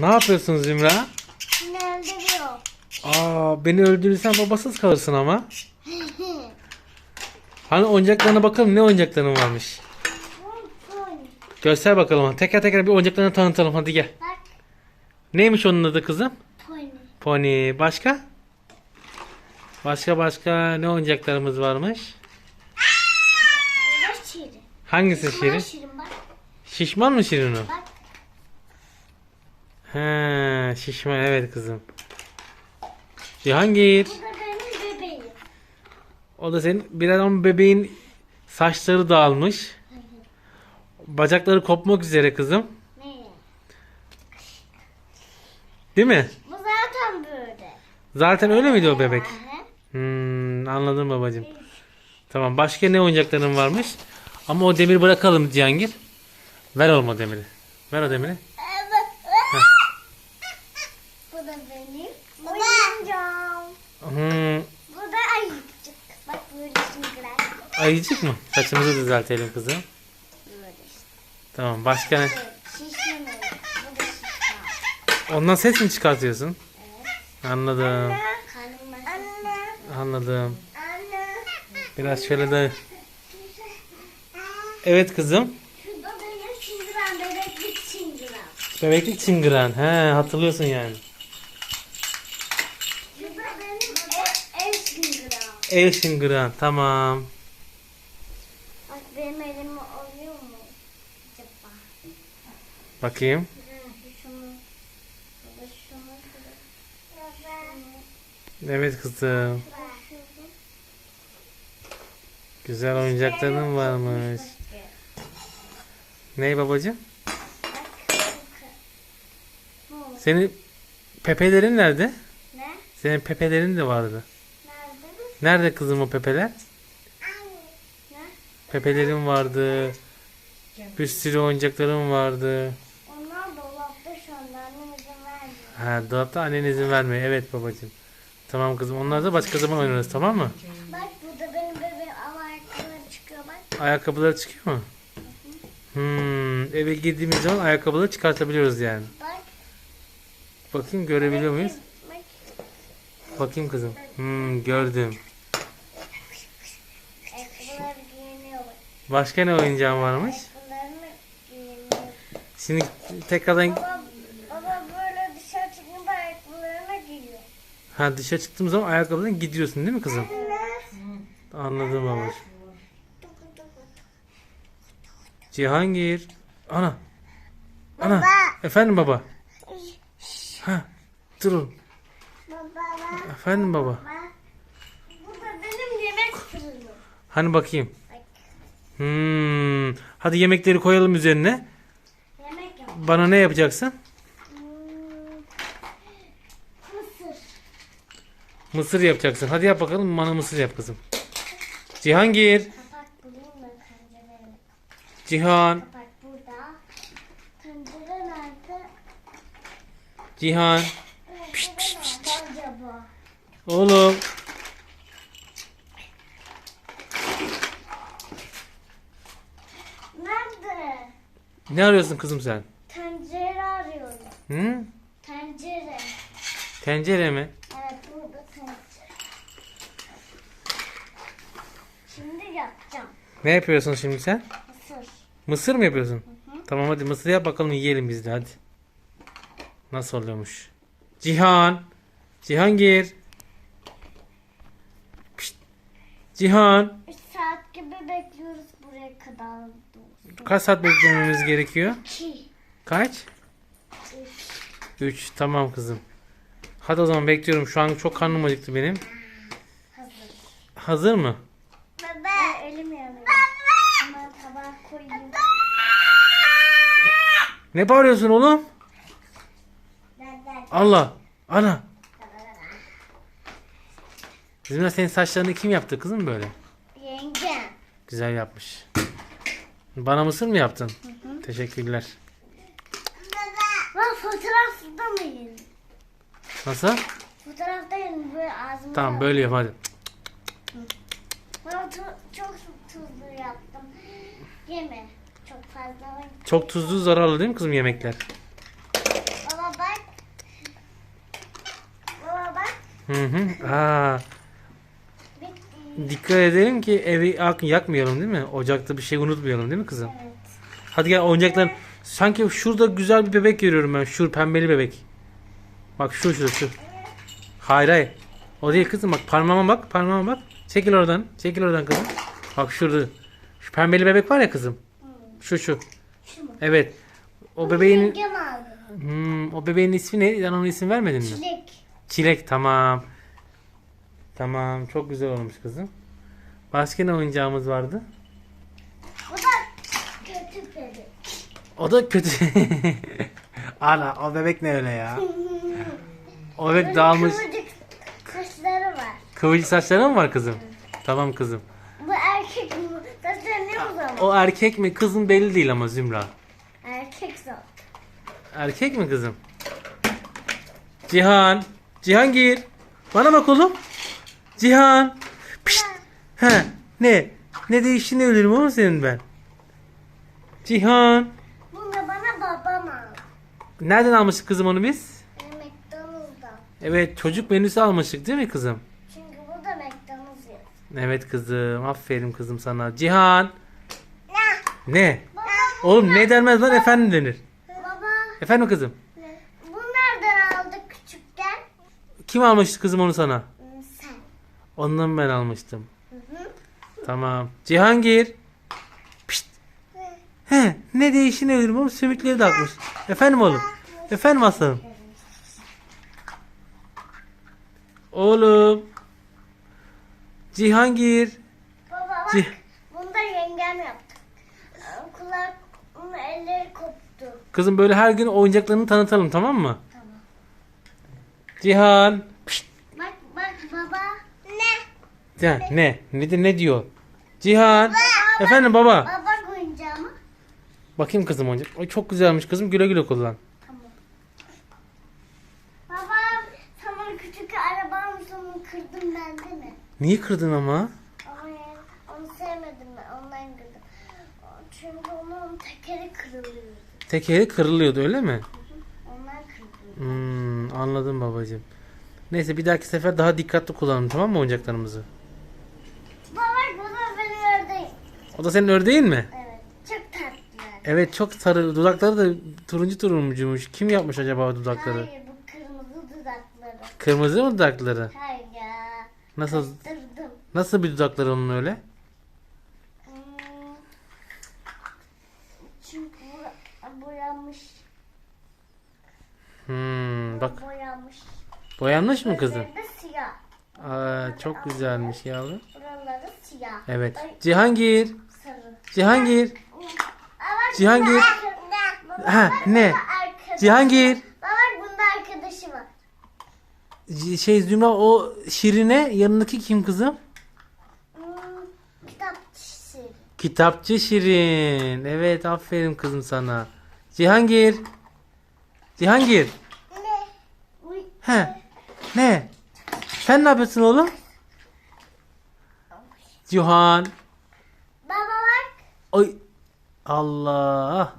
Ne yapıyorsun Zümra? Beni öldürüyor. Aa beni öldürürsen babasız kalırsın ama. Hani oyuncaklarına bakalım ne oyuncakların varmış. Göster bakalım. Teker teker bir oyuncaklarını tanıtalım hadi gel. Bak Neymiş onun adı kızım? pony. Pony. Başka? Başka başka ne oyuncaklarımız varmış? Şirin. Hangisi Şirin? şirin bak. Şişman mı Şirin o? Bak. He, şişman evet kızım. Cihangir. Bu da benim bebeğim. O da senin biraz ama bebeğin saçları dağılmış. Bacakları kopmak üzere kızım. Ne? Değil mi? Bu zaten böyle. Zaten öyle miydi o bebek? Hmm, anladım babacığım. Tamam başka ne oyuncakların varmış? Ama o demiri bırakalım Cihangir. Ver oğlum o demiri. Ver o demiri. Evet. Bu da benim. Oyuncağım. Hmm, Bu da ayıcık. Bak böyle şimdiler. ayıcık mı? Saçımızı düzeltelim kızım. Böyle işte. Tamam başka ne? Bu da şişman. Ondan ses mi çıkartıyorsun? Anladım. Anne. Anne. Anladım. Anne. Biraz şöyle de... Evet kızım. Şurada benim şimdilen bebeklik şimdilen. Bebeklik çıngıran. He hatırlıyorsun yani. Şurada benim ev, ev şimdilen. El çıngıran. Tamam. Bak benim elimi alıyor mu? Acaba? Bakayım. Evet kızım. Güzel oyuncakların varmış. Ney babacığım? Senin pepelerin nerede? Ne? Senin pepelerin de vardı. Nerede? Kızım o pepeler? Ne? Pepelerin vardı. Bir sürü oyuncakların vardı. Onlar dolapta şu anda annem izin vermiyor. Ha dolapta annen izin vermiyor. Evet babacığım. Tamam kızım. Onlar da başka zaman oynarız tamam mı? Bak burada benim bebeğim ama ayakkabıları çıkıyor bak. Ayakkabıları çıkıyor mu? Hmm, eve girdiğimiz zaman ayakkabıları çıkartabiliyoruz yani. Bak. Bakayım görebiliyor muyuz? Bak. Bakayım kızım. Hmm, gördüm. Ayakkabıları giyiniyor bak. Başka ne oyuncağın varmış? Şimdi tekrardan Baba, baba böyle dışarı çıkınca ayakkabılarını giyiyor. ha dışarı çıktığımız zaman ayakkabıdan gidiyorsun değil mi kızım? Anladım babacığım. Cihangir. Ana. Ana. Efendim baba. Ha. Durun. Baba, Efendim baba. baba. Bu da benim yemek fırınım. Hani bakayım. Hmm. Hadi yemekleri koyalım üzerine. Yemek yap. Bana ne yapacaksın? Hmm. Mısır. Mısır yapacaksın. Hadi yap bakalım. Bana mısır yap kızım. Cihangir. Kapak bulayım mı tencereyle? Cihan. Kapak burada. Tencere nerede? Cihan. Tencere nerede acaba? Oğlum. Nerede? Ne arıyorsun kızım sen? Tencere arıyorum. Hı? Tencere. Tencere mi? Evet burada tencere. Şimdi yapacağım. Ne yapıyorsun şimdi sen? Mısır. Mısır mı yapıyorsun? Tamam hadi mısır yap bakalım yiyelim biz de hadi. Nasıl oluyormuş? Cihan. Cihangir. Pişt. Cihan. 3 saat gibi bekliyoruz buraya kadar. Kaç saat beklememiz gerekiyor? 2. Kaç? 3. Tamam kızım. Hadi o zaman bekliyorum. Şu an çok karnım acıktı benim. Hazır. Hazır mı? Baba. Elim yanıyor. Hemen tabağa koyayım. Ne bağırıyorsun oğlum? Allah. Ana. Zümra senin saçlarını kim yaptı kızım böyle? Güzel yapmış. Bana mısır mı yaptın? Teşekkürler. Ben fotoğrafta mıyım? Nasıl? Fotoğraftayım böyle ağzımda. Tamam böyle yap hadi. Ben tu- çok tuzlu yaptım. Yeme. Çok fazla. Çok tuzlu zararlı değil mi kızım yemekler? Baba bak. Baba bak. Hı hı. Aa. Dikkat edelim ki evi yak- yakmayalım değil mi? Ocakta bir şey unutmayalım değil mi kızım? Evet. Hadi gel oyuncaklar. Sanki şurada güzel bir bebek görüyorum ben. Şu pembeli bebek. Bak şu şu şu. Hayır hayır. O değil kızım bak parmağıma bak parmağıma bak. Çekil oradan. Çekil oradan kızım. Bak şurada. Şu pembeli bebek var ya kızım. Şu şu. Evet. O bebeğin. Hmm, o bebeğin ismi ne? Sen ona isim vermedin mi? Çilek. Çilek tamam. Tamam çok güzel olmuş kızım. Başka ne oyuncağımız vardı? Bu da kötü peri. O da kötü. Ana o bebek ne öyle ya? O bebek Böyle dağılmış. Kıvırcık saçları var. Kıvırcık saçları mı var kızım? Tamam kızım. Bu erkek mi? Saçları ne o zaman? O erkek mi kızın belli değil ama Zümra. Erkek zaten. Erkek mi kızım? Cihan. Cihangir. Bana bak oğlum. Cihan. Pişt. He. Ne? Ne değiştiğini ölürüm oğlum senin ben. Cihan. Bunu bana babam aldı. Nereden almıştık kızım onu biz? Yani McDonald's'dan. Evet çocuk menüsü almıştık değil mi kızım? Çünkü bu da McDonald's yazıyor. Evet kızım. Aferin kızım sana. Cihan. Ne? Ne? Baba. Oğlum ne denmez lan efendim denir. Baba. Efendim kızım. Ne? Bu nereden aldık küçükken? Kim almıştı kızım onu sana? Ondan ben almıştım. Hı hı. Tamam. Cihangir. Pişt. He, ne değişini ölürüm sümükleri takmış. Efendim oğlum. Efendim aslanım. Oğlum. Cihangir. Baba bak. Cih- Bunu da yengem yaptı. Kulak, onun elleri koptu. Kızım böyle her gün oyuncaklarını tanıtalım tamam mı? Tamam. Cihan. Pişt. Bak bak baba. Ne? Cihan, ne? Ne, ne diyor? Cihan. Efendim baba. Baba oyuncağı mı? Bakayım kızım oyuncak. Ay çok güzelmiş kızım. Güle güle kullan. Tamam. Baba sana küçük araba almışsın onu kırdım ben değil mi? Niye kırdın ama? Yani onu sevmedim ben ondan kırdım. Çünkü onun tekeri kırılıyordu. Tekeri kırılıyordu öyle mi? Ondan kırdım. Hmm, anladım babacığım. Neyse bir dahaki sefer daha dikkatli kullanalım tamam mı oyuncaklarımızı? Baba bak bu da benim ördeğim. O da senin ördeğin mi? Evet. Çok tatlı. Evet çok sarı. Dudakları da turuncu turuncuymuş. Kim yapmış acaba o dudakları? Hayır bu kırmızı dudakları. Kırmızı mı dudakları? Hayır ya. Nasıl Dırdım. nasıl bir dudakları onun öyle? Hmm. Çünkü bu boyanmış. Hmm, bak Boyanmış. boyanmış mı kızım? Gözleri de siyah. Aa, çok güzelmiş yavrum. Buraları siyah. Evet. Ay, Cihangir. Cihangir. Cihangir. Ha, ne? Cihangir. Baba bak bunda arkadaşı var. C- Şey Zümra o Şirine yanındaki kim kızım? Hmm, kitap. Kitapçı Şirin. Evet aferin kızım sana. Cihangir. Cihangir. Ne? Uy, He. Ne? Sen ne yapıyorsun oğlum? Cihan. Oy. Allah.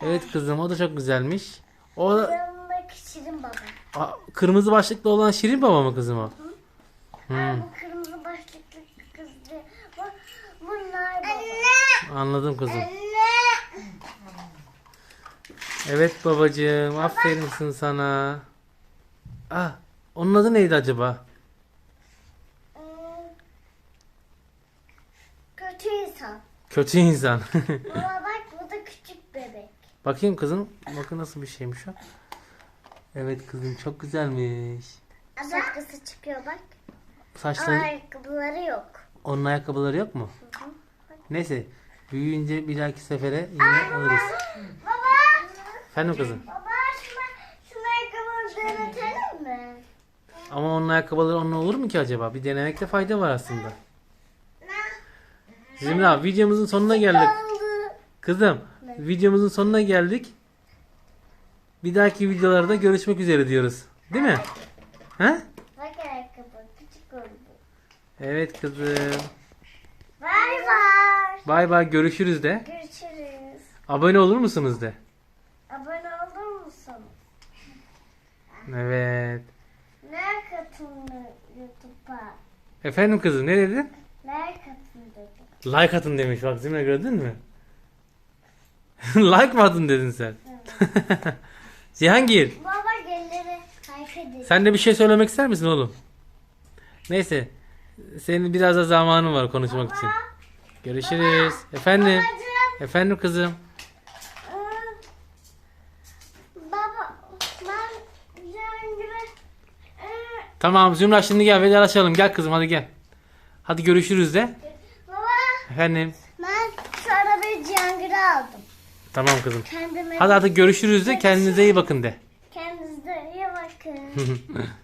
Evet kızım o da çok güzelmiş. O da Yanındaki Şirin baba. Aa, kırmızı başlıklı olan Şirin baba mı kızım o? Aa, bu kırmızı başlıklı kız diye. Bak bunlar baba. Anladım kızım. Evet babacığım aferin sana. Ah, onun adı neydi acaba? Hmm, Kötü insan. Kötü insan. Baba bak bu da küçük bebek. Bakayım kızım. Bakın nasıl bir şeymiş o. Evet kızım çok güzelmiş. Şapkası çıkıyor bak. Ama Saçları, ayakkabıları yok. onun ayakkabıları yok mu? Hı hı. Neyse büyüyünce bir dahaki sefere yine alırız. Baba. Efendim kızım. Baba şuna, şuna ayakkabıları denetelim mi? Ama onun ayakkabıları onunla olur mu ki acaba? Bir denemekte fayda var aslında. Zümra videomuzun sonuna geldik. Kızım videomuzun sonuna geldik. Bir dahaki videolarda görüşmek üzere diyoruz. Değil mi? Ha? Bak ayakkabı küçük oldu. Evet kızım. Bay bay. Bay bay görüşürüz de. Görüşürüz. Abone olur musunuz de. Abone olur musun? Evet. Like atın YouTube'a. Efendim kızım ne dedin? Dedim. Like atın demiş bak Zimre gördün mü? like mı atın dedin sen? Cihangir Baba geliri kaybedin. sen de bir şey söylemek ister misin oğlum? Neyse. Senin biraz da zamanın var konuşmak için. Görüşürüz. Efendim. Babacığım. Efendim kızım. ıı, Baba ben ıı, Tamam Zümra şimdi gel vedalaşalım. Gel kızım hadi gel. Hadi görüşürüz de. Efendim. ben şu arabayı Cihangir'e aldım. Tamam kızım. Kendime Hadi hadi görüşürüz de kendinize iyi bakın de. kendinize iyi bakın.